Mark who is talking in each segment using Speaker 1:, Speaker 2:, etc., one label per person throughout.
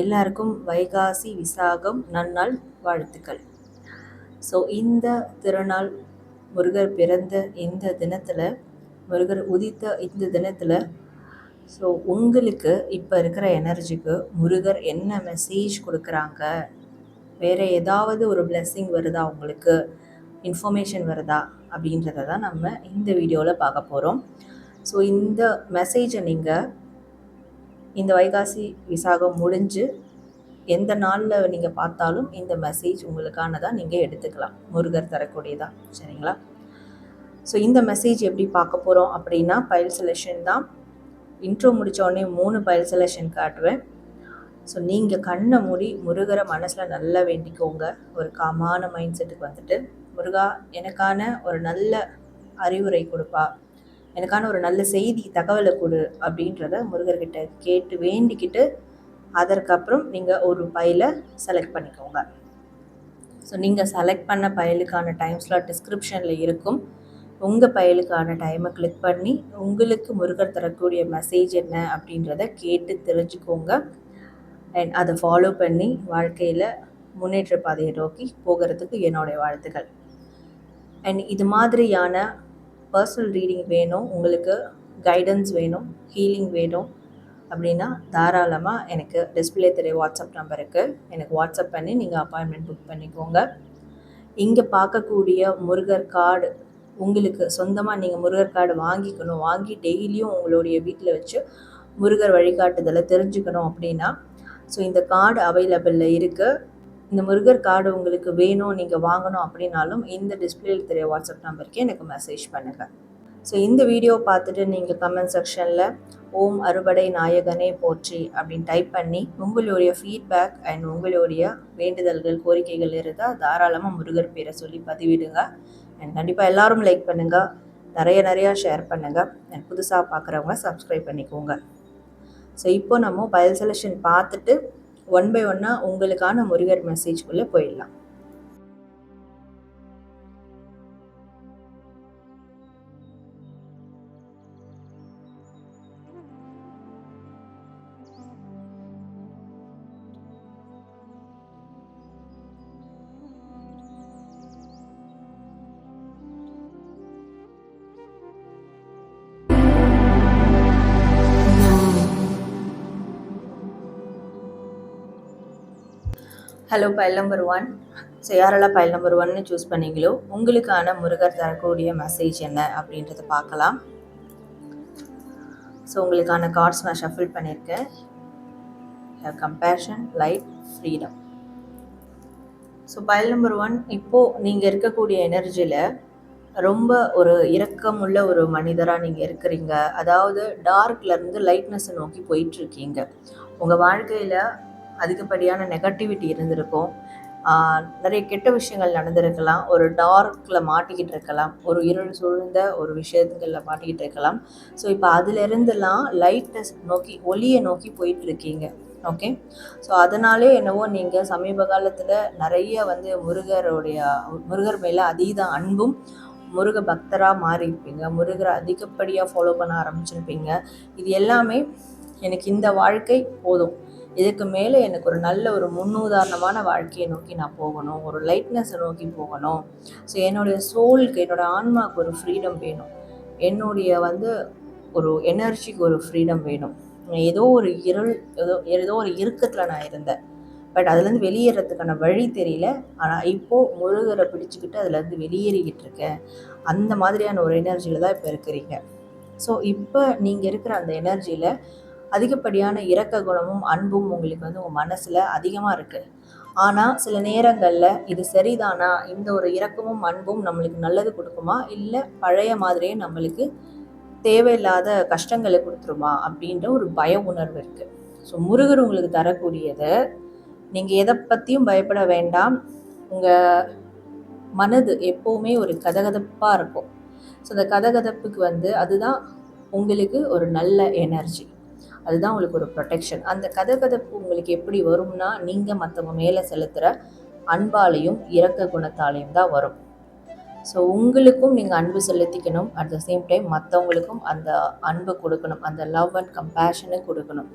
Speaker 1: எல்லாருக்கும் வைகாசி விசாகம் நன்னாள் வாழ்த்துக்கள். ஸோ இந்த திருநாள் முருகர் பிறந்த இந்த தினத்தில் முருகர் உதித்த இந்த தினத்தில் ஸோ உங்களுக்கு இப்போ இருக்கிற எனர்ஜிக்கு முருகர் என்ன மெசேஜ் கொடுக்குறாங்க? வேறு ஏதாவது ஒரு பிளெஸ்ஸிங் வருதா உங்களுக்கு? இன்ஃபர்மேஷன் வருதா? அப்படின்றத தான் நம்ம இந்த வீடியோவில் பார்க்க போகிறோம் ஸோ இந்த மெசேஜை நீங்கள் இந்த வைகாசி விசாகம் முடிஞ்சு எந்த நாளில் நீங்கள் பார்த்தாலும் இந்த மெசேஜ் உங்களுக்கானதாக நீங்கள் எடுத்துக்கலாம். முருகர் தரக்கூடியதாக சரிங்களா? ஸோ இந்த மெசேஜ் எப்படி பார்க்க போகிறோம் அப்படின்னா பயல் செலெக்ஷன் தான். இன்ட்ரோ முடித்தோடனே மூணு பயல் செலெக்ஷன் காட்டுவேன் ஸோ நீங்கள் கண்ணை மூடி முருகரை மனசில் நல்லா வேண்டிக்கோங்க. ஒரு காமான மைண்ட் செட்டுக்கு வந்துட்டு. முருகா எனக்கான ஒரு நல்ல அறிவுரை கொடுப்பா. எனக்கான ஒரு நல்ல செய்தி தகவலை கொடு அப்படின்றத முருகர்கிட்ட கேட்டு வேண்டிக்கிட்டு அதற்கப்புறம் நீங்கள் ஒரு பைலை செலக்ட் பண்ணிக்கோங்க. ஸோ நீங்கள் செலக்ட் பண்ண பயலுக்கான டைம் ஸ்லாட் டிஸ்கிரிப்ஷனில் இருக்கும். உங்கள் பயலுக்கான டைமை கிளிக் பண்ணி உங்களுக்கு முருகர் தரக்கூடிய மெசேஜ் என்ன அப்படின்றத கேட்டு தெரிஞ்சுக்கோங்க. அண்ட் அதை ஃபாலோ பண்ணி வாழ்க்கையில் முன்னேற்ற பாதையை நோக்கி போகிறதுக்கு என்னுடைய வாழ்த்துக்கள். அண்ட் இது மாதிரியான பர்சனல் ரீடிங் வேணும் உங்களுக்கு கைடன்ஸ் வேணும் ஹீலிங் வேணும் அப்படின்னா தாராளமாக எனக்கு டிஸ்பிளே தெரிய வாட்ஸ்அப் நம்பருக்கு எனக்கு வாட்ஸ்அப் பண்ணி நீங்கள் அப்பாயின்மெண்ட் புக் பண்ணிக்கோங்க. இங்கே பார்க்கக்கூடிய முருகர் கார்டு உங்களுக்கு சொந்தமாக நீங்கள் முருகர் கார்டு வாங்கிக்கணும். வாங்கி டெய்லியும் உங்களுடைய வீட்டில் வச்சு முருகர் வழிகாட்டுதலை தெரிஞ்சுக்கணும் அப்படின்னா ஸோ இந்த கார்டு அவைலபிளில் இருக்குது இந்த முருகர் கார்டு உங்களுக்கு வேணும் நீங்கள் வாங்கணும் அப்படின்னாலும் இந்த டிஸ்பிளேயில் தெரிய வாட்ஸ்அப் நம்பருக்கு எனக்கு மெசேஜ் பண்ணுங்கள் ஸோ இந்த வீடியோ பார்த்துட்டு நீங்கள் கமெண்ட் செக்ஷனில் ஓம் அறுபடை நாயகனே போற்றி அப்படின்னு டைப் பண்ணி உங்களுடைய ஃபீட்பேக் அண்ட் உங்களுடைய வேண்டுதல்கள் கோரிக்கைகள் இருந்தால் தாராளமாக முருகர் பேரை சொல்லி பதிவிடுங்க. அண்ட் கண்டிப்பாக எல்லோரும் லைக் பண்ணுங்கள் நிறைய நிறையா ஷேர் பண்ணுங்கள் அண்ட் புதுசாக பார்க்குறவங்க சப்ஸ்கிரைப் பண்ணிக்கோங்க. ஸோ இப்போ நம்ம பயல் செலெக்ஷன் பார்த்துட்டு ஒன் பை ஒன்னாக உங்களுக்கான முருகர் மெசேஜ்குள்ளே போயிடலாம். Hello pile number one so யாரெல்லாம் பைல் நம்பர் ஒன்னு சூஸ் பண்ணீங்களோ உங்களுக்கான முருகர் தரக்கூடிய மெசேஜ் என்ன அப்படின்றத பார்க்கலாம். ஸோ உங்களுக்கான கார்ட்ஸ் நான் ஷஃபில் பண்ணியிருக்கேன். Compassion light freedom so pile number one இப்போது நீங்கள் இருக்கக்கூடிய எனர்ஜியில் ரொம்ப ஒரு இரக்கமுள்ள ஒரு மனிதராக நீங்கள் இருக்கிறீங்க. அதாவது டார்க்லேருந்து லைட்னஸை நோக்கி போயிட்டுருக்கீங்க உங்கள் வாழ்க்கையில் அதிகப்படியான நெகட்டிவிட்டி இருந்திருக்கும். நிறைய கெட்ட விஷயங்கள் நடந்திருக்கலாம். ஒரு டார்க்கில் மாட்டிக்கிட்டு இருக்கலாம். ஒரு இருள் சூழ்ந்த ஒரு விஷயங்களில் மாட்டிக்கிட்டு இருக்கலாம். ஸோ இப்போ அதிலிருந்துலாம் லைட்னஸ் நோக்கி ஒளியை நோக்கி போயிட்டுருக்கீங்க. ஓகே ஸோ அதனாலே என்னவோ நீங்கள் சமீப காலத்தில் நிறைய வந்து முருகருடைய முருகர் மேலே அதீத அன்பும் முருக பக்தராக மாறியிருப்பீங்க. முருகரை அதிகப்படியாக ஃபாலோ பண்ண ஆரம்பிச்சிருப்பீங்க. இது எல்லாமே எனக்கு இந்த வாழ்க்கை போதும். இதுக்கு மேலே எனக்கு ஒரு நல்ல ஒரு முன்னுதாரணமான வாழ்க்கையை நோக்கி நான் போகணும். ஒரு லைட்னஸை நோக்கி போகணும். ஸோ என்னுடைய சோலுக்கு என்னோடய ஆன்மாவுக்கு ஒரு ஃப்ரீடம் வேணும். என்னுடைய வந்து ஒரு எனர்ஜிக்கு ஒரு ஃப்ரீடம் வேணும். ஏதோ ஒரு இருள் ஏதோ ஏதோ ஒரு இறுக்கத்தில் நான் இருந்தேன். பட் அதுலேருந்து வெளியேறதுக்கான வழி தெரியல. ஆனால் இப்போது முருகரை பிடிச்சிக்கிட்டு அதுலேருந்து வெளியேறிக்கிட்டு இருக்கேன். அந்த மாதிரியான ஒரு எனர்ஜியில் தான் இப்போ இருக்கிறீங்க. ஸோ இப்போ நீங்கள் இருக்கிற அந்த எனர்ஜியில் அதிகப்படியான இரக்க குணமும் அன்பும் உங்களுக்கு வந்து உங்கள் மனசில் அதிகமாக இருக்குது ஆனால் சில நேரங்களில் இது சரிதானா? இந்த ஒரு இரக்கமும் அன்பும் நம்மளுக்கு நல்லது கொடுக்குமா? இல்லை பழைய மாதிரியே நம்மளுக்கு தேவையில்லாத கஷ்டங்களை கொடுத்துருமா? அப்படின்ற ஒரு பய உணர்வு இருக்குது ஸோ முருகர் உங்களுக்கு தரக்கூடியதை நீங்கள் எதை பற்றியும் பயப்பட வேண்டாம். உங்கள் மனது எப்போவுமே ஒரு கதகதப்பாக இருக்கும். ஸோ அந்த கதகதப்புக்கு வந்து அதுதான் உங்களுக்கு ஒரு நல்ல எனர்ஜி அதுதான் உங்களுக்கு ஒரு ப்ரொடெக்ஷன் அந்த கதகதப்பு உங்களுக்கு எப்படி வரும்னா நீங்கள் மற்றவங்க மேலே செலுத்துகிற அன்பாலையும் இரக்க குணத்தாலையும் தான் வரும். ஸோ உங்களுக்கும் நீங்கள் அன்பு செலுத்திக்கணும். அட் த சேம் டைம் மற்றவங்களுக்கும் அந்த அன்பு கொடுக்கணும். அந்த லவ் அண்ட் கம்பேஷனை கொடுக்கணும்.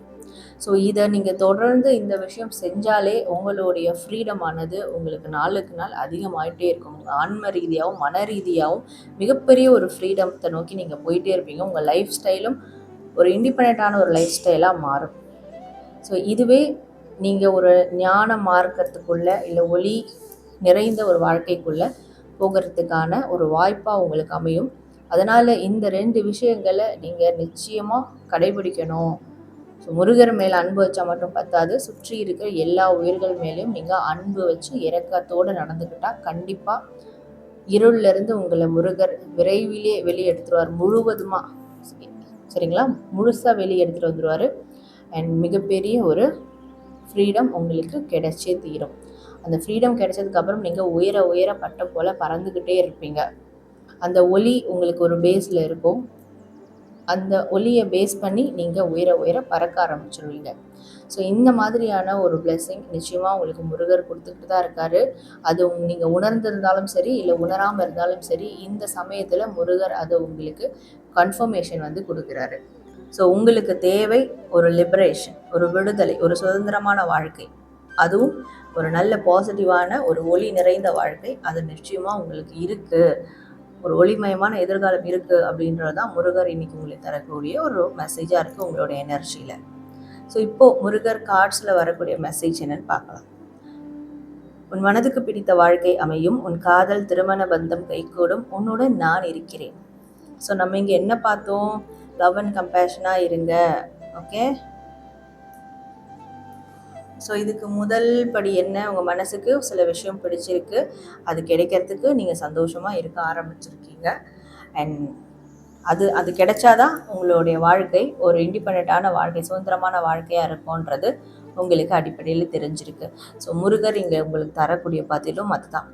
Speaker 1: ஸோ இதை நீங்கள் தொடர்ந்து இந்த விஷயம் செஞ்சாலே உங்களுடைய ஃப்ரீடம் ஆனது உங்களுக்கு நாளுக்கு நாள் அதிகமாகிட்டே இருக்கும். உங்கள் ஆன்ம ரீதியாகவும் மன ரீதியாகவும் மிகப்பெரிய ஒரு ஃப்ரீடத்தை நோக்கி நீங்கள் போயிட்டே இருப்பீங்க. உங்கள் லைஃப் ஸ்டைலும் ஒரு இண்டிபெண்ட்டான ஒரு லைஃப் ஸ்டைலாக மாறும். ஸோ இதுவே நீங்கள் ஒரு ஞான மார்க்கத்துக்குள்ளே இல்லை ஒளி நிறைந்த ஒரு வாழ்க்கைக்குள்ளே போகிறதுக்கான ஒரு வாய்ப்பாக உங்களுக்கு அமையும். அதனால் இந்த ரெண்டு விஷயங்களை நீங்கள் நிச்சயமாக கடைபிடிக்கணும். ஸோ முருகர் மேலே அன்பு வச்சா மட்டும் பத்தாது. சுற்றி இருக்கிற எல்லா உயிர்கள் மேலேயும் நீங்கள் அன்பு வச்சு இறக்கத்தோடு நடந்துக்கிட்டால் கண்டிப்பாக இருளிலிருந்து உங்களை முருகர் விரைவிலே வெளியே எடுத்துருவார் முழுவதுமாக சரிங்களா? முழுசாக வெளியே எடுத்துகிட்டு வந்துடுவார் அண்ட் மிகப்பெரிய ஒரு ஃப்ரீடம் உங்களுக்கு கிடைச்சே தீரும். அந்த ஃப்ரீடம் கிடைச்சதுக்கப்புறம் நீங்கள் உயர உயர பட்டம் போல் பறந்துக்கிட்டே இருப்பீங்க. அந்த ஒலி உங்களுக்கு ஒரு பேஸில் இருக்கும். அந்த ஒலியை பேஸ் பண்ணி நீங்கள் உயர உயர பறக்க ஆரம்பிச்சிருவீங்க. ஸோ இந்த மாதிரியான ஒரு பிளெஸ்ஸிங் நிச்சயமாக உங்களுக்கு முருகர் கொடுத்துக்கிட்டு தான் இருக்கார். அது நீங்கள் உணர்ந்திருந்தாலும் சரி இல்லை உணராமல் இருந்தாலும் சரி இந்த சமயத்தில் முருகர் அதை உங்களுக்கு கன்ஃபர்மேஷன் வந்து கொடுக்குறாரு. ஸோ உங்களுக்கு தேவை ஒரு லிபரேஷன் ஒரு விடுதலை ஒரு சுதந்திரமான வாழ்க்கை. அதுவும் ஒரு நல்ல பாசிட்டிவான ஒரு ஒளி நிறைந்த வாழ்க்கை. அது நிச்சயமாக உங்களுக்கு இருக்குது ஒரு ஒளிமயமான எதிர்காலம் இருக்குது அப்படின்றது தான் முருகர் இன்னைக்கு உங்களுக்கு தரக்கூடிய ஒரு மெசேஜாக இருக்குது உங்களோட எனர்ஜியில் ஸோ இப்போது முருகர் கார்ட்ஸில் வரக்கூடிய மெசேஜ் என்னன்னு பார்க்கலாம். உன் மனதுக்கு பிடித்த வாழ்க்கை அமையும். உன் காதல் திருமண பந்தம் கைகூடும். உன்னுடன் நான் இருக்கிறேன். ஸோ நம்ம இங்கே என்ன பார்த்தோம்? லவ் அண்ட் கம்பேஷனாக இருங்க. ஓகே ஸோ இதுக்கு முதல் படி என்ன? உங்கள் மனசுக்கு சில விஷயம் பிடிச்சிருக்கு. அது கிடைக்கிறதுக்கு நீங்கள் சந்தோஷமாக இருக்க ஆரம்பிச்சிருக்கீங்க. அண்ட் அது அது கிடைச்சாதான் உங்களுடைய வாழ்க்கை ஒரு இண்டிபெண்ட்டான வாழ்க்கை சுதந்திரமான வாழ்க்கையாக இருக்கும்ன்றது உங்களுக்கு அடிப்படையில் தெரிஞ்சிருக்கு. ஸோ முருகர் இங்கே உங்களுக்கு தரக்கூடிய பதிலும் அதுதான்.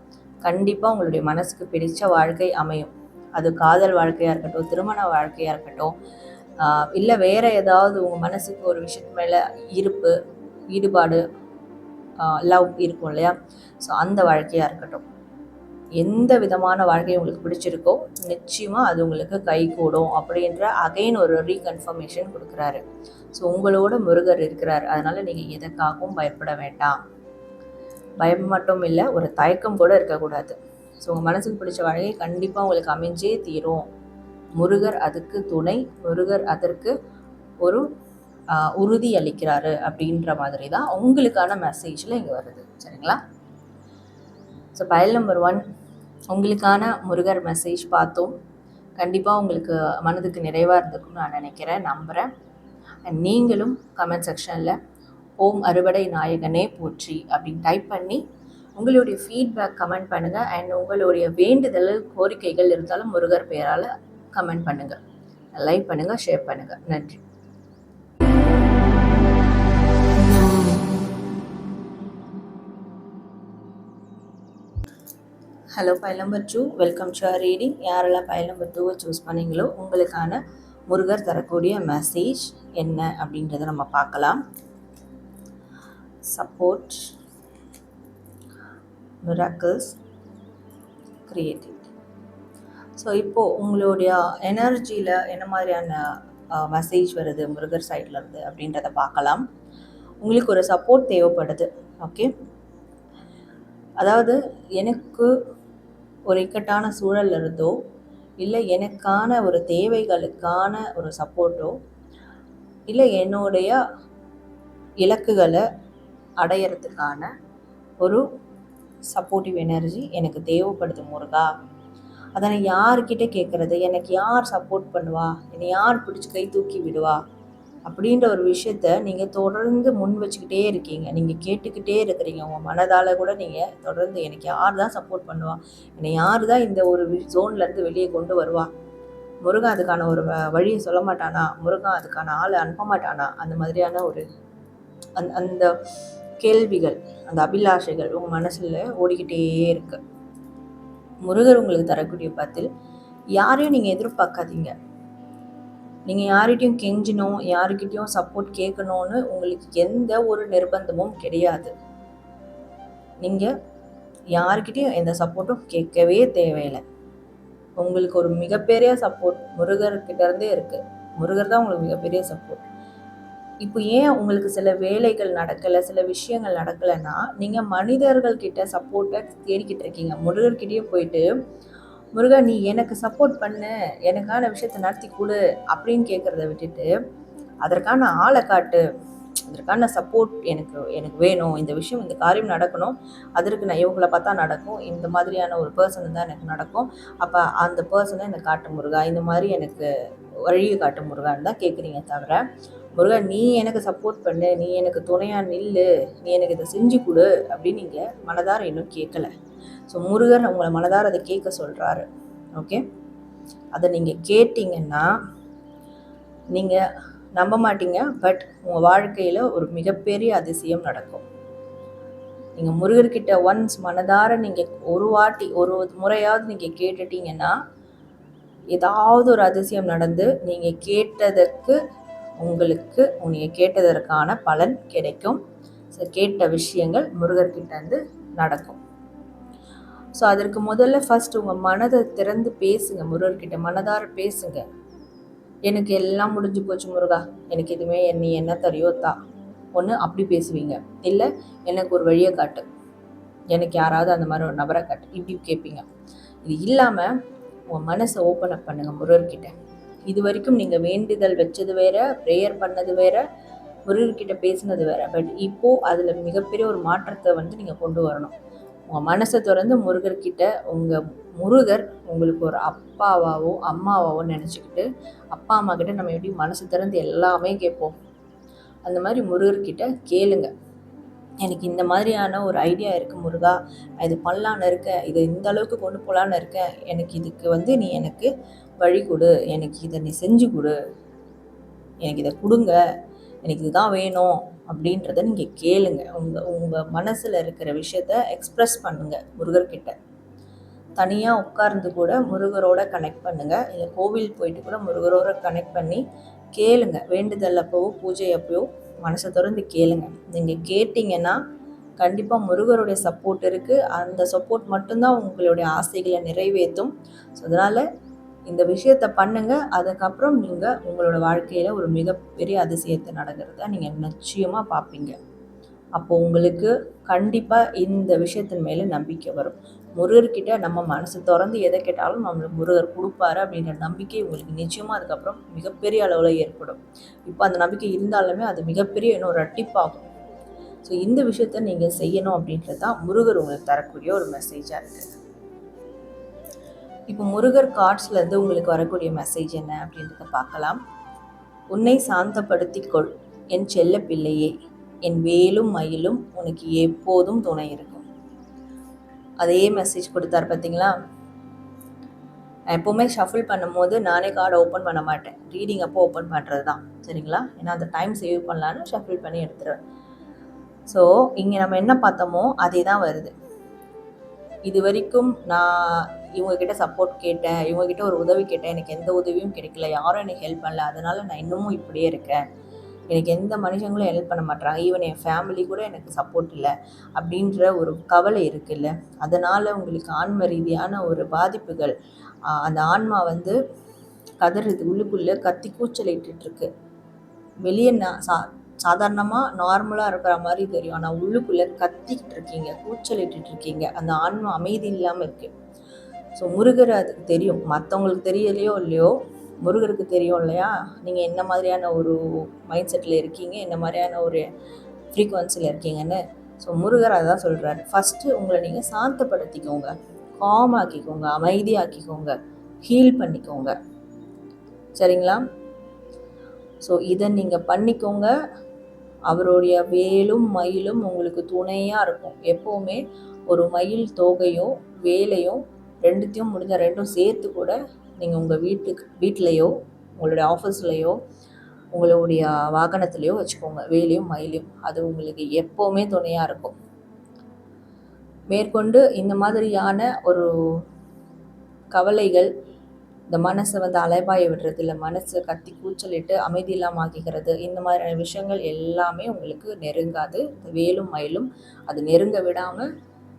Speaker 1: கண்டிப்பாக உங்களுடைய மனசுக்கு பிடித்த வாழ்க்கை அமையும். அது காதல் வாழ்க்கையாக இருக்கட்டும் திருமண வாழ்க்கையாக இருக்கட்டும் இல்லை வேறு ஏதாவது உங்கள் மனசுக்கு ஒரு விஷயத்து மேலே இருப்பு ஈடுபாடு லவ் இருக்கும் இல்லையா? ஸோ அந்த வாழ்க்கையாக இருக்கட்டும். எந்த விதமான வாழ்க்கை உங்களுக்கு பிடிச்சிருக்கோ நிச்சயமாக அது உங்களுக்கு கை கூடும் அப்படின்ற அகைன் ஒரு ரீகன்ஃபர்மேஷன் கொடுக்குறாரு. ஸோ உங்களோட முருகர் இருக்கிறார். அதனால் நீங்கள் எதற்காகவும் பயப்பட வேண்டாம். பயம் மட்டும் இல்லை ஒரு தயக்கம் கூட இருக்கக்கூடாது. ஸோ உங்கள் மனசுக்கு பிடிச்ச வாழ்க்கை கண்டிப்பாக உங்களுக்கு அமைஞ்சே தீரும். முருகர் அதுக்கு துணை முருகர் அதற்கு ஒரு உறுதி அளிக்கிறாரு அப்படின்ற மாதிரி தான் உங்களுக்கான மெசேஜில் இங்கே வருது. சரிங்களா? ஸோ பயல் நம்பர் ஒன் உங்களுக்கான முருகர் மெசேஜ் பார்த்தோம். கண்டிப்பாக உங்களுக்கு மனதுக்கு நிறைவாக இருந்திருக்கும்னு நான் நினைக்கிறேன் நம்புகிறேன் அண்ட் நீங்களும் கமெண்ட் செக்ஷனில் ஓம் அறுவடை நாயகனே போற்றி அப்படின்னு டைப் பண்ணி உங்களுடைய ஃபீட்பேக் கமெண்ட் பண்ணுங்கள் அண்ட் உங்களுடைய வேண்டுதல் கோரிக்கைகள் இருந்தாலும் முருகர் பெயரால் கமெண்ட் பண்ணுங்கள் லைக் பண்ணுங்கள் ஷேர் பண்ணுங்கள் நன்றி. Hello file number two welcome to our reading யாரெல்லாம் ஃபைல் நம்பர் டூவை சூஸ் பண்ணீங்களோ உங்களுக்கான முருகர் தரக்கூடிய மெசேஜ் என்ன அப்படின்றத நம்ம பார்க்கலாம். சப்போர்ட் மிராக்கிள்ஸ் க்ரியேட்டிவ் ஸோ இப்போது உங்களுடைய எனர்ஜியில் என்ன மாதிரியான மெசேஜ் வருது முருகர் சைட்லேருந்து அப்படின்றத பார்க்கலாம். உங்களுக்கு ஒரு சப்போர்ட் தேவைப்படுது ஓகே அதாவது எனக்கு ஒரு இக்கட்டான சூழல் இருந்தோ இல்லை எனக்கான ஒரு தேவைகளுக்கான ஒரு சப்போர்ட்டோ இல்லை என்னுடைய இலக்குகளை அடையிறதுக்கான ஒரு சப்போர்ட்டிவ் எனர்ஜி எனக்கு தேவைப்படுது முருகா. அதை நான் யார்கிட்ட கேட்குறது எனக்கு யார் சப்போர்ட் பண்ணுவா? என்னை யார் பிடிச்சி கை தூக்கி விடுவா? அப்படின்ற ஒரு விஷயத்த நீங்கள் தொடர்ந்து முன் வச்சுக்கிட்டே இருக்கீங்க. நீங்கள் கேட்டுக்கிட்டே இருக்கிறீங்க. உங்கள் மனதால் கூட நீங்கள் தொடர்ந்து எனக்கு யார் தான் சப்போர்ட் பண்ணுவா? என்னை யார் தான் இந்த ஒரு ஜோன்லேருந்து வெளியே கொண்டு வருவா? முருகன் அதுக்கான ஒரு வழியை சொல்ல மாட்டானா? முருகன் அதுக்கான ஆளை அனுப்ப மாட்டானா? அந்த மாதிரியான ஒரு அந் அந்த கேள்விகள் அந்த அபிலாஷைகள் உங்கள் மனசில் ஓடிக்கிட்டே இருக்கு. முருகர் உங்களுக்கு தரக்கூடிய பதில் யாரையும் நீங்கள் எதிர்பார்க்காதீங்க. நீங்கள் யார்கிட்டையும் கெஞ்சணும் யாருக்கிட்டையும் சப்போர்ட் கேட்கணும்னு உங்களுக்கு எந்த ஒரு நிர்பந்தமும் கிடையாது. நீங்கள் யாருக்கிட்டையும் எந்த சப்போர்ட்டும் கேட்கவே தேவையில்லை. உங்களுக்கு ஒரு மிகப்பெரிய சப்போர்ட் முருகர்கிட்ட இருந்தே இருக்குது முருகர் தான் உங்களுக்கு மிகப்பெரிய சப்போர்ட் இப்போ ஏன் உங்களுக்கு சில வேலைகள் நடக்கலை சில விஷயங்கள் நடக்கலைன்னா நீங்கள் மனிதர்கள்கிட்ட சப்போர்ட்டை தேடிக்கிட்டு இருக்கீங்க. முருகர்கிட்டயே போயிட்டு முருகா நீ எனக்கு சப்போர்ட் பண்ணு எனக்கான விஷயத்தை நடத்தி கொடு அப்படின்னு கேட்குறத விட்டுட்டு அதற்கான ஆளை காட்டு அதற்கான சப்போர்ட் எனக்கு எனக்கு வேணும். இந்த விஷயம் இந்த காரியம் நடக்கணும். அதற்கு நான் இவங்களை பார்த்தா நடக்கும். இந்த மாதிரியான ஒரு பர்சன் தான் எனக்கு நடக்கும். அப்போ அந்த பர்சனை எனக்கு காட்டு முருகா. இந்த மாதிரி எனக்கு வழியை காட்டு முருகான்னு தான் கேட்குறீங்க தவிர முருகா நீ எனக்கு சப்போர்ட் பண்ணு நீ எனக்கு துணையாக நில்லு நீ எனக்கு இதை செஞ்சு கொடு அப்படின்னு நீங்கள் மனதார இன்னும் கேட்கல ஸோ முருகர் உங்களை மனதார அதை கேட்க சொல்கிறாரு ஓகே அதை நீங்கள் கேட்டிங்கன்னா நீங்கள் நம்ப மாட்டீங்க பட் உங்கள் வாழ்க்கையில் ஒரு மிகப்பெரிய அதிசயம் நடக்கும். நீங்கள் முருகர்கிட்ட ஒன்ஸ் மனதார நீங்கள் ஒரு வாட்டி ஒரு முறையாவது நீங்கள் கேட்டுட்டீங்கன்னா ஏதாவது ஒரு அதிசயம் நடந்து நீங்கள் கேட்டதற்கு உங்களுக்கு நீங்கள் கேட்டதற்கான பலன் கிடைக்கும். ஸோ கேட்ட விஷயங்கள் முருகர்கிட்டேருந்து நடக்கும். ஸோ அதற்கு முதல்ல ஃபஸ்ட் உங்கள் மனதை திறந்து பேசுங்க முருகர்கிட்ட மனதார பேசுங்க. எனக்கு எல்லாம் முடிஞ்சு போச்சு முருகா. எனக்கு எதுவுமே நீ என்ன தரியோ தா. ஒன்று அப்படி பேசுவீங்க. இல்லை எனக்கு ஒரு வழியை காட்டு. எனக்கு யாராவது அந்த மாதிரி ஒரு நபரை காட்டு. இப்படி கேட்பீங்க இது இல்லாமல் உன் மனசை ஓப்பன் அப் பண்ணுங்கள் முருகர்கிட்ட. இது வரைக்கும் நீங்கள் வேண்டுதல் வச்சது வேற ப்ரேயர் பண்ணது வேற முருகர்கிட்ட பேசினது வேற. பட் இப்போது அதில் மிகப்பெரிய ஒரு மாற்றத்தை வந்து நீங்கள் கொண்டு வரணும். உங்கள் மனசை திறந்து முருகர்கிட்ட உங்கள் முருகர் உங்களுக்கு ஒரு அப்பாவாவோ அம்மாவாவோ நினச்சிக்கிட்டு அப்பா அம்மா கிட்ட நம்ம எப்படி மனசு திறந்து எல்லாமே கேட்போம். அந்த மாதிரி முருகர்கிட்ட கேளுங்க. எனக்கு இந்த மாதிரியான ஒரு ஐடியா இருக்குது முருகா. இது பண்ணலான்னு இருக்கேன். இதை இந்த அளவுக்கு கொண்டு போகலான்னு இருக்கேன். எனக்கு இதுக்கு வந்து நீ எனக்கு வழி கொடு. எனக்கு இதை நீ செஞ்சு கொடு. எனக்கு இதை கொடுங்க. எனக்கு இதுதான் வேணும் அப்படின்றத நீங்கள் கேளுங்க. உங்கள் உங்கள் மனசில் இருக்கிற விஷயத்த எக்ஸ்ப்ரெஸ் பண்ணுங்கள் முருகர்கிட்ட தனியாக உட்கார்ந்து கூட முருகரோட கனெக்ட் பண்ணுங்கள் இல்லை கோவில் போயிட்டு கூட முருகரோட கனெக்ட் பண்ணி கேளுங்க. வேண்டுதல் அப்போவோ பூஜை அப்போவோ மனசை திறந்து கேளுங்க. நீங்கள் கேட்டிங்கன்னா கண்டிப்பாக முருகருடைய சப்போர்ட் இருக்குது அந்த சப்போர்ட் மட்டும்தான் உங்களுடைய ஆசைகளை நிறைவேற்றும். ஸோ அதனால் இந்த விஷயத்த பண்ணுங்கள் அதுக்கப்புறம் நீங்கள் உங்களோட வாழ்க்கையில் ஒரு மிகப்பெரிய அதிசயத்தை நடக்கிறத நீங்கள் நிச்சயமாக பார்ப்பீங்க அப்போ உங்களுக்கு கண்டிப்பாக இந்த விஷயத்தின் மேலே நம்பிக்கை வரும். முருகர்கிட்ட நம்ம மனசு திறந்து எதை கேட்டாலும் நம்மளுக்கு முருகர் கொடுப்பாரு அப்படின்ற நம்பிக்கை உங்களுக்கு நிச்சயமாக அதுக்கப்புறம் மிகப்பெரிய அளவில் ஏற்படும். இப்போ அந்த நம்பிக்கை இருந்தாலுமே அது மிகப்பெரிய இன்னொரு ரட்டிப்பாகும் ஸோ இந்த விஷயத்த நீங்கள் செய்யணும் அப்படின்றது தான் முருகர் உங்களுக்கு தரக்கூடிய ஒரு மெசேஜாக இருக்குது இப்போ முருகர் கார்ட்ஸ்லேருந்து உங்களுக்கு வரக்கூடிய மெசேஜ் என்ன அப்படின்றத பார்க்கலாம். உன்னை சாந்தப்படுத்திக்கொள் என் செல்ல பிள்ளையே என் வேலும் மயிலும் உனக்கு எப்போதும் துணை இருக்கும். அதே மெசேஜ் கொடுத்தாரு பார்த்தீங்களா? நான் எப்போவுமே ஷஃபிள் பண்ணும்போது நானே கார்டை ஓப்பன் பண்ண மாட்டேன். ரீடிங் அப்போ ஓப்பன் பண்ணுறது தான் சரிங்களா? ஏன்னா அந்த டைம் சேவ் பண்ணலான்னு ஷஃபிள் பண்ணி எடுத்துருவேன். ஸோ இங்கே நம்ம என்ன பார்த்தோமோ அதே தான் வருது. இது வரைக்கும் நான் இவங்கக்கிட்ட சப்போர்ட் கேட்டேன் இவங்கக்கிட்ட ஒரு உதவி கேட்டேன். எனக்கு எந்த உதவியும் கிடைக்கல. யாரும் எனக்கு ஹெல்ப் பண்ணல. அதனால் நான் இன்னமும் இப்படியே இருக்கேன். எனக்கு எந்த மனுஷங்களும் ஹெல்ப் பண்ண மாட்டாங்க ஈவன் என் ஃபேமிலி கூட எனக்கு சப்போர்ட் இல்லை அப்படின்ற ஒரு கவலை இருக்குல்ல. அதனால் உங்களுக்கு ஆன்ம ரீதியான ஒரு பாதிப்புகள் அந்த ஆன்மா வந்து கதறுது உள்ளுக்குள்ளே கத்தி கூச்சலிட்டுருக்கு வெளியே நான் சா சாதாரணமாக நார்மலாக இருக்கிற மாதிரி தெரியும். ஆனால் உள்ளுக்குள்ளே கத்திக்கிட்டு இருக்கீங்க கூச்சலிட்டு இருக்கீங்க. அந்த ஆன்மா அமைதி இல்லாமல் இருக்குது ஸோ முருகர் அதுக்கு தெரியும். மற்றவங்களுக்கு தெரியலையோ இல்லையோ முருகருக்கு தெரியும் இல்லையா? நீங்கள் என்ன மாதிரியான ஒரு மைண்ட் செட்டில் இருக்கீங்க? என்ன மாதிரியான ஒரு ஃப்ரீக்குவன்சியில் இருக்கீங்கன்னு? ஸோ முருகர் அதை தான் சொல்கிறாரு ஃபஸ்ட்டு உங்களை நீங்கள் சாந்தப்படுத்திக்கோங்க. காம் ஆக்கிக்கோங்க அமைதியாக்கிக்கோங்க ஹீல் பண்ணிக்கோங்க. சரிங்களா? ஸோ இதை நீங்கள் பண்ணிக்கோங்க. அவருடைய வேலும் மயிலும் உங்களுக்கு துணையாக இருக்கும். எப்போவுமே ஒரு மயில் தோகையோ வேலையும் ரெண்டுத்தையும் முடிஞ்ச ரெண்டும் சேர்த்து கூட நீங்கள் உங்கள் வீட்டுக்கு வீட்லேயோ உங்களுடைய ஆஃபீஸ்லேயோ உங்களுடைய வாகனத்துலேயோ வச்சுக்கோங்க. வேலையும் மயிலையும். அது உங்களுக்கு எப்போவுமே துணையாக இருக்கும். மேற்கொண்டு இந்த மாதிரியான ஒரு கவலைகள் இந்த மனசை வந்து அலைபாய விடுறது இல்லை மனசை கத்தி கூச்சலிட்டு அமைதி இல்லாமல் ஆக்கிக்கிறது. இந்த மாதிரியான விஷயங்கள் எல்லாமே உங்களுக்கு நெருங்காது. வேலும் மயிலும் அது நெருங்க விடாமல்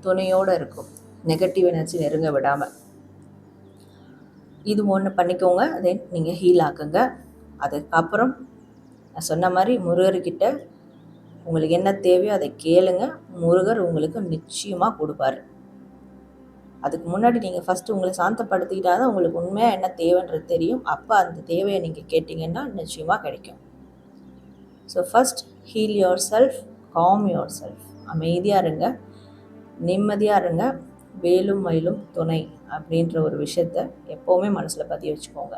Speaker 1: துணையோடு இருக்கும். நெகட்டிவ் எனர்ஜி நெருங்க விடாமல் இது ஒன்று பண்ணிக்கோங்க. தென் நீங்கள் ஹீல் ஆக்குங்க. அதுக்கப்புறம் நான் சொன்ன மாதிரி முருகர்கிட்ட உங்களுக்கு என்ன தேவையோ அதை கேளுங்க. முருகர் உங்களுக்கு நிச்சயமாக கொடுப்பாரு. அதுக்கு முன்னாடி நீங்கள் ஃபஸ்ட்டு உங்களை சாந்தப்படுத்திக்கிட்டால் தான் உங்களுக்கு உண்மையாக என்ன தேவைன்றது தெரியும். அப்போ அந்த தேவையை நீங்கள் கேட்டிங்கன்னா நிச்சயமாக கிடைக்கும். So first heal yourself calm yourself அமைதியாக இருங்க. நிம்மதியாக இருங்க. வேலும் மயிலும் துணை அப்படின்ற ஒரு விஷயத்த எப்போவுமே மனசில் பற்றி வச்சுக்கோங்க.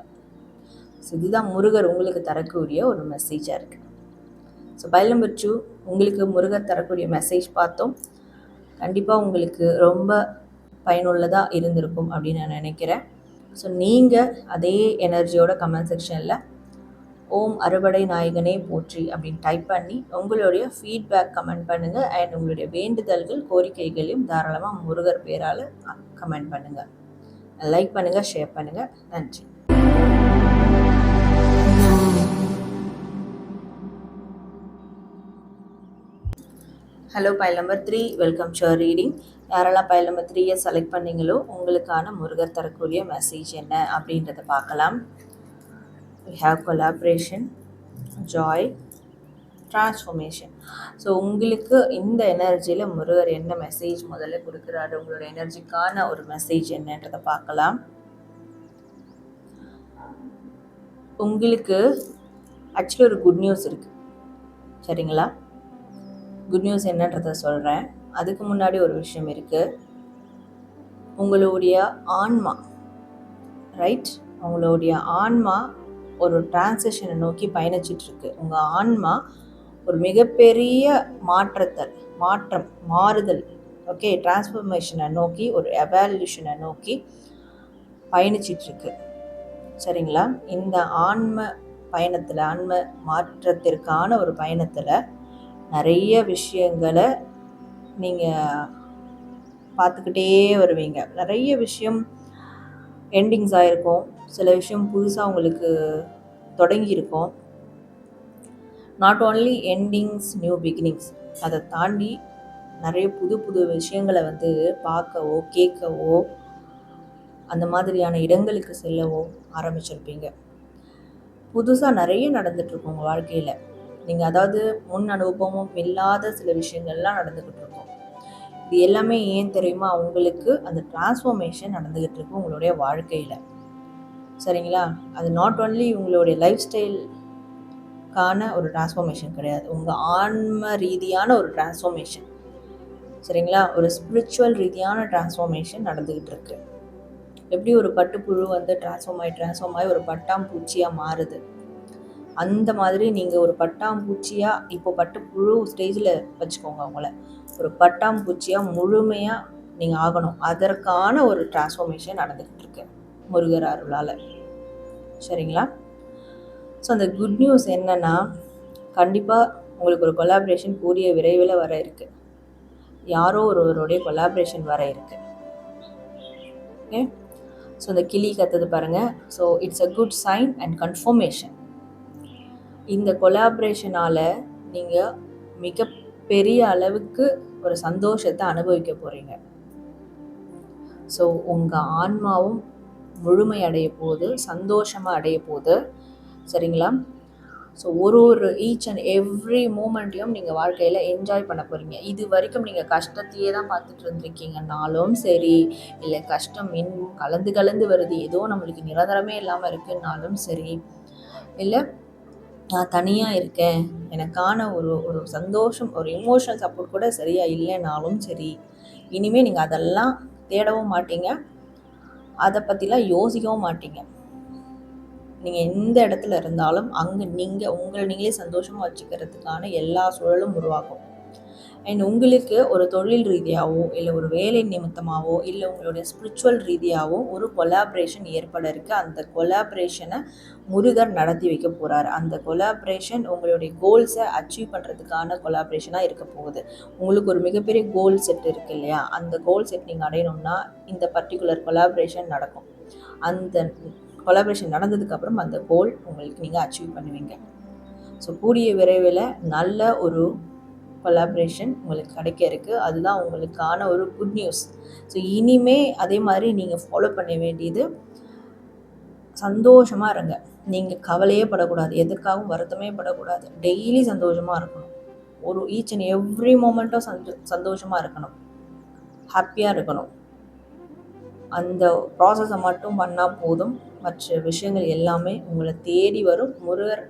Speaker 1: ஸோ இதுதான் முருகர் உங்களுக்கு தரக்கூடிய ஒரு மெசேஜாக இருக்குது ஸோ பைல் நம்பர் டூ உங்களுக்கு முருகர் தரக்கூடிய மெசேஜ் பார்த்தோம். கண்டிப்பாக உங்களுக்கு ரொம்ப பயனுள்ளதாக இருந்திருக்கும் அப்படின்னு நான் நினைக்கிறேன். ஸோ நீங்கள் அதே எனர்ஜியோட கமெண்ட் செக்ஷனில் ஓம் அறுவடை நாயகனே போற்றி அப்படின்னு டைப் பண்ணி உங்களுடைய ஃபீட்பேக் கமெண்ட் பண்ணுங்கள் அண்ட் உங்களுடைய வேண்டுதல்கள் கோரிக்கைகளையும் தாராளமாக முருகர் பேரால் கமெண்ட் பண்ணுங்கள் லைக் பண்ணுங்கள் ஷேர் பண்ணுங்கள் நன்றி. Hello pile number three welcome sure reading யாரெல்லாம் பைல் நம்பர் த்ரீயை செலக்ட் பண்ணீங்களோ உங்களுக்கான முருகர் தரக்கூடிய மெசேஜ் என்ன அப்படின்றத பார்க்கலாம். We have collaboration joy transformation so உங்களுக்கு இந்த எனர்ஜியில் முருகர் என்ன மெசேஜ் முதல்ல கொடுக்குறாரு? உங்களோட எனர்ஜிக்கான ஒரு மெசேஜ் என்னன்றதை பார்க்கலாம். உங்களுக்கு ஆக்சுவலி ஒரு குட் நியூஸ் இருக்குது சரிங்களா? குட் நியூஸ் என்னன்றத சொல்கிறேன் அதுக்கு முன்னாடி ஒரு விஷயம் இருக்குது உங்களுடைய ஆன்மா ரைட் உங்களுடைய ஆன்மா ஒரு டிரான்சேஷனை நோக்கி பயணிச்சிட்ருக்கு. உங்கள் ஆன்மா ஒரு மிகப்பெரிய மாற்றத்தல் மாற்றம் மாறுதல் ஓகே டிரான்ஸ்ஃபர்மேஷனை நோக்கி ஒரு எவால்யூஷனை நோக்கி பயணிச்சிட்ருக்கு. சரிங்களா? இந்த ஆன்ம பயணத்தில் ஆன்ம மாற்றத்திற்கான ஒரு பயணத்தில் நிறைய விஷயங்களை நீங்கள் பார்த்துக்கிட்டே வருவீங்க. நிறைய விஷயம் எண்டிங்ஸ் ஆகிருக்கும் சில விஷயம் புதுசாக உங்களுக்கு தொடங்கியிருக்கும். Not only endings new beginnings அதை தாண்டி நிறைய புது புது விஷயங்களை வந்து பார்க்கவோ கேட்கவோ அந்த மாதிரியான இடங்களுக்கு செல்லவோ ஆரம்பிச்சிருப்பீங்க. புதுசாக நிறைய நடந்துட்டுருக்கும் உங்கள் வாழ்க்கையில். நீங்கள் அதாவது முன் அனுபவமும் இல்லாத சில விஷயங்கள்லாம் நடந்துக்கிட்டு இருக்கும் இது எல்லாமே ஏன் தெரியுமா? அவங்களுக்கு அந்த டிரான்ஸ்ஃபர்மேஷன் நடந்துக்கிட்டு இருக்கு உங்களுடைய வாழ்க்கையில். சரிங்களா? அது நாட் ஓன்லி உங்களுடைய லைஃப் ஸ்டைல்கான ஒரு டிரான்ஸ்ஃபர்மேஷன் கிடையாது. உங்கள் ஆன்ம ரீதியான ஒரு டிரான்ஸ்ஃபர்மேஷன் சரிங்களா? ஒரு ஸ்பிரிச்சுவல் ரீதியான டிரான்ஸ்ஃபர்மேஷன் நடந்துக்கிட்டு இருக்கு எப்படி ஒரு பட்டுப்புழு வந்து டிரான்ஸ்ஃபார்ம் ஆகி டிரான்ஸ்ஃபார்ம் ஆகி ஒரு பட்டாம்பூச்சியாக மாறுது? அந்த மாதிரி நீங்கள் ஒரு பட்டாம்பூச்சியாக இப்போ பட்டு புழு ஸ்டேஜில் வச்சுக்கோங்க அவங்கள. ஒரு பட்டாம்பூச்சியாக முழுமையாக நீங்கள் ஆகணும். அதற்கான ஒரு டிரான்ஸ்ஃபர்மேஷன் நடந்துக்கிட்டு இருக்கு முருகர் அருளால். சரிங்களா? ஸோ அந்த குட் நியூஸ் என்னென்னா கண்டிப்பாக உங்களுக்கு ஒரு கொலாபரேஷன் கூடிய விரைவில் வர இருக்குது யாரோ ஒருவருடைய கொலாபரேஷன் வர இருக்குது ஓகே ஸோ இந்த கிளி கற்றுது பாருங்கள் so it's a good sign and confirmation இந்த கொலாபரேஷனால் நீங்கள் மிக பெரிய அளவுக்கு ஒரு சந்தோஷத்தை அனுபவிக்க போகிறீங்க ஸோ உங்கள் ஆன்மாவும் முழுமை அடைய போது சந்தோஷமாக அடைய போது சரிங்களா? ஸோ ஒரு ஒரு ஈச் அண்ட் எவ்ரி மூமெண்ட்டையும் நீங்கள் வாழ்க்கையில் என்ஜாய் பண்ண போகிறீங்க இது வரைக்கும் நீங்கள் கஷ்டத்தையே தான் பார்த்துட்டு இருந்திருக்கீங்கனாலும் சரி இல்லை கஷ்டம் மின் கலந்து கலந்து வருது ஏதோ நம்மளுக்கு நிரந்தரமே இல்லாமல் இருக்குன்னாலும் சரி இல்லை நான் தனியாக இருக்கேன். எனக்கான ஒரு ஒரு சந்தோஷம் ஒரு எமோஷனல் சப்போர்ட் கூட சரியாக இல்லைனாலும் சரி இனிமேல் நீங்கள் அதெல்லாம் தேடவும் மாட்டீங்க. அதை பற்றிலாம் யோசிக்கவும் மாட்டீங்க. நீங்கள் எந்த இடத்துல இருந்தாலும் அங்கே நீங்கள் உங்களை நீங்களே சந்தோஷமாக வச்சுக்கிறதுக்கான எல்லா சூழலும் உருவாகும். அண்ட் உங்களுக்கு ஒரு தொழில் ரீதியாகவோ இல்லை ஒரு வேலை நிமித்தமாகவோ இல்லை உங்களுடைய ஸ்பிரிச்சுவல் ரீதியாகவோ ஒரு கொலாப்ரேஷன் ஏற்பட இருக்கு அந்த கொலாப்ரேஷனை முருகர் நடத்தி வைக்க போகிறார் அந்த கொலாப்ரேஷன் உங்களுடைய கோல்ஸை அச்சீவ் பண்ணுறதுக்கான கொலாப்ரேஷனாக இருக்க போகுது. உங்களுக்கு ஒரு மிகப்பெரிய கோல் செட் இருக்குது இல்லையா? அந்த கோல் செட் நீங்கள் அடையணும்னா இந்த பர்டிகுலர் கொலாப்ரேஷன் நடக்கும். அந்த கொலாபரேஷன் நடந்ததுக்கப்புறம் அந்த கோல் உங்களுக்கு நீங்கள் அச்சீவ் பண்ணுவீங்க. ஸோ கூடிய விரைவில் நல்ல ஒரு கொலாபரேஷன் உங்களுக்கு கிடைக்க இருக்குது அதுதான் உங்களுக்கான ஒரு குட் நியூஸ் ஸோ இனிமே அதே மாதிரி நீங்கள் ஃபாலோ பண்ண வேண்டியது சந்தோஷமாக இருங்க. நீங்கள் கவலையே படக்கூடாது. எதுக்காகவும் வருத்தமே படக்கூடாது. டெய்லி சந்தோஷமாக இருக்கணும். ஒரு ஈச் அண்ட் எவ்ரி மூமெண்ட்டும் சந்தோ சந்தோஷமாக இருக்கணும். ஹாப்பியாக இருக்கணும். அந்த ப்ராசஸை மட்டும் பண்ணால் போதும். மற்ற விஷயங்கள் எல்லாமே உங்களை தேடி வரும். முருகர்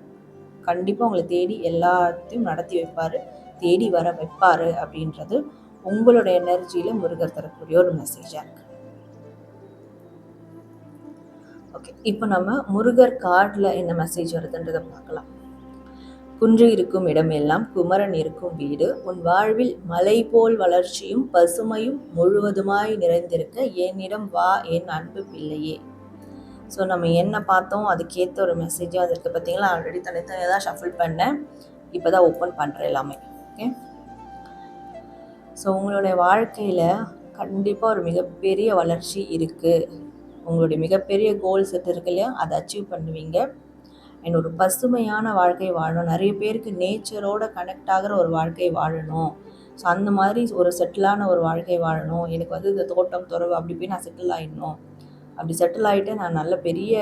Speaker 1: கண்டிப்பாக உங்களை தேடி எல்லாத்தையும் நடத்தி வைப்பார். தேடி வர வைப்பார் அப்படின்றது உங்களோட எனர்ஜியில் முருகர் தரக்கூடிய ஒரு மெசேஜாக இருக்குது ஓகே இப்போ நம்ம முருகர் கார்டில் என்ன மெசேஜ் வருதுன்றதை பார்க்கலாம். குன்று இருக்கும் இடமெல்லாம் குமரன் இருக்கும் வீடு. உன் வாழ்வில் மலை போல் வளர்ச்சியும் பசுமையும் முழுவதுமாய் நிறைந்திருக்க என்னிடம் வா என் அன்பு பிள்ளையே. ஸோ நம்ம என்ன பார்த்தோம்? அதுக்கேற்ற ஒரு மெசேஜும் அது இருக்குது பார்த்தீங்களா ஆல்ரெடி தனித்தனியாக தான் ஷஃபிள் பண்ணேன். இப்போ தான் ஓப்பன் பண்ணுறேன் எல்லாமே. ஓகே. ஸோ உங்களுடைய வாழ்க்கையில் கண்டிப்பாக ஒரு மிகப்பெரிய வளர்ச்சி இருக்குது உங்களுடைய மிகப்பெரிய கோல் செட் இருக்கு இல்லையா? அதை அச்சீவ் பண்ணுவீங்க. அண்ட் ஒரு பசுமையான வாழ்க்கை வாழணும். நிறைய பேருக்கு நேச்சரோட கனெக்ட் ஆகிற ஒரு வாழ்க்கை வாழணும். ஸோ அந்த மாதிரி ஒரு செட்டிலான ஒரு வாழ்க்கை வாழணும். எனக்கு வந்து இந்த தோட்டம் துறவு அப்படி போய் நான் செட்டில் ஆகிடணும் அப்படி செட்டில் ஆகிட்டு நான் நல்ல பெரிய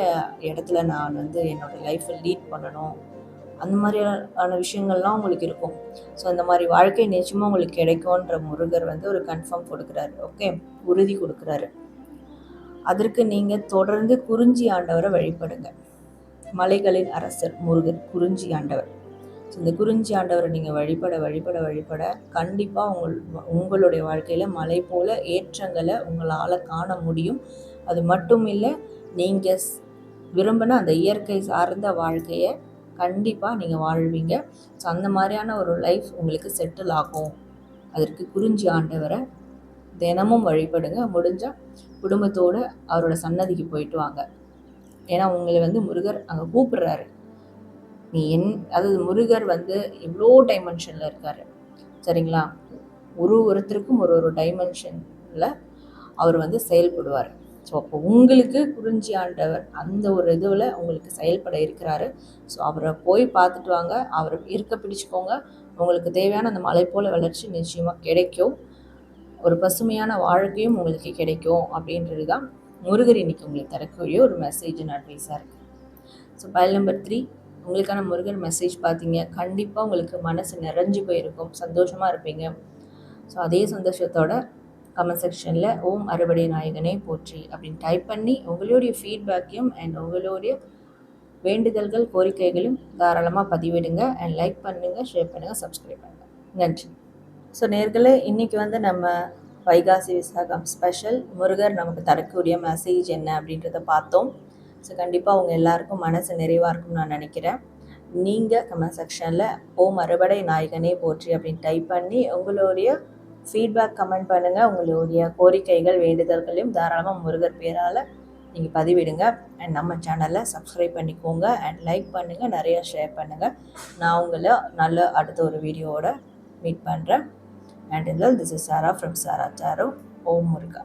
Speaker 1: இடத்துல நான் வந்து என்னோடய லைஃப்பை லீட் பண்ணணும். அந்த மாதிரியான விஷயங்கள்லாம் உங்களுக்கு இருக்கும். ஸோ அந்த மாதிரி வாழ்க்கை நிச்சயமாக உங்களுக்கு கிடைக்கும்ன்ற முருகர் வந்து ஒரு கன்ஃபார்ம் கொடுக்குறாரு. ஓகே உறுதி கொடுக்குறாரு. அதற்கு நீங்கள் தொடர்ந்து குறிஞ்சி ஆண்டவரை வழிபடுங்க. மலைகளின் அரசர் முருகர் குறிஞ்சி ஆண்டவர். ஸோ இந்த குறிஞ்சி ஆண்டவரை நீங்கள் வழிபட வழிபட வழிபட கண்டிப்பாக உங்கள் உங்களுடைய வாழ்க்கையில் மலை போல ஏற்றங்களை உங்களால் காண முடியும். அது மட்டும் இல்லை நீங்கள் விரும்பின அந்த இயற்கை சார்ந்த வாழ்க்கையை கண்டிப்பாக நீங்கள் வாழ்வீங்க. ஸோ அந்த மாதிரியான ஒரு லைஃப் உங்களுக்கு செட்டில் ஆகும். அதற்கு குறிஞ்சி ஆண்டவரை தினமும் வழிபடுங்க. முடிஞ்சால் குடும்பத்தோடு அவரோட சன்னதிக்கு போயிட்டு வாங்க. ஏன்னா உங்களை வந்து முருகர் அங்கே கூப்பிடுறாரு. நீ என் அதாவது முருகர் வந்து எவ்வளோ டைமென்ஷனில் இருக்கார். சரிங்களா? ஒரு ஒருத்தருக்கும் ஒரு ஒரு டைமென்ஷனில் அவர் வந்து செயல்படுவார். ஸோ அப்போ உங்களுக்கு குறிஞ்சி ஆண்டவர் அந்த ஒரு இதுவில் உங்களுக்கு செயல்பட இருக்கிறாரு. ஸோ அவரை போய் பார்த்துட்டு வாங்க. அவரை இருக்க பிடிச்சிக்கோங்க. உங்களுக்கு தேவையான அந்த மலை போல வளர்ச்சி நிச்சயமாக கிடைக்கும். ஒரு பசுமையான வாழ்க்கையும் உங்களுக்கு கிடைக்கும் அப்படின்றது தான் முருகர் இன்னைக்கு உங்களுக்கு தரக்கூடிய ஒரு மெசேஜ் அட்வைஸாக இருக்குது ஸோ பயல் நம்பர் த்ரீ உங்களுக்கான முருகன் மெசேஜ் பார்த்தீங்க. கண்டிப்பாக உங்களுக்கு மனசு நிறைஞ்சு போயிருக்கும். சந்தோஷமாக இருப்பீங்க. ஸோ அதே சந்தோஷத்தோட கமெண்ட் செக்ஷனில் ஓம் அறுபடை நாயகனே போற்றி அப்படின்னு டைப் பண்ணி உங்களுடைய ஃபீட்பேக்கையும் அண்ட் உங்களுடைய வேண்டுதல்கள் கோரிக்கைகளையும் தாராளமாக பதிவிடுங்க அண்ட் லைக் பண்ணுங்கள் ஷேர் பண்ணுங்கள் சப்ஸ்கிரைப் பண்ணுங்கள் நன்றி. ஸோ நேர்களே இன்றைக்கி வந்து நம்ம வைகாசி விசாகம் ஸ்பெஷல் முருகர் நமக்கு தரக்கூடிய மெசேஜ் என்ன அப்படின்றத பார்த்தோம். ஸோ கண்டிப்பாக அவங்க எல்லாருக்கும் மனசு நிறைவாக இருக்கும்னு நான் நினைக்கிறேன். நீங்கள் கமெண்ட் செக்ஷனில் ஓம் அறுவடை நாயகனே போற்றி அப்படின்னு டைப் பண்ணி உங்களுடைய ஃபீட்பேக் கமெண்ட் பண்ணுங்கள் உங்களுடைய கோரிக்கைகள் வேண்டுதல்களையும் தாராளமாக முருகர் பேரால் நீங்கள் பதிவிடுங்க. அண்ட் நம்ம சேனலை சப்ஸ்கிரைப் பண்ணிக்கோங்க. அண்ட் லைக் பண்ணுங்கள் நிறையா ஷேர் பண்ணுங்கள் நான் உங்களை நல்ல அடுத்த ஒரு வீடியோவோட மீட் பண்ணுறேன் அண்ட் இதில் திஸ் இஸ் சாரா ஃப்ரம் சாரா சாரோ ஓம் முருகா.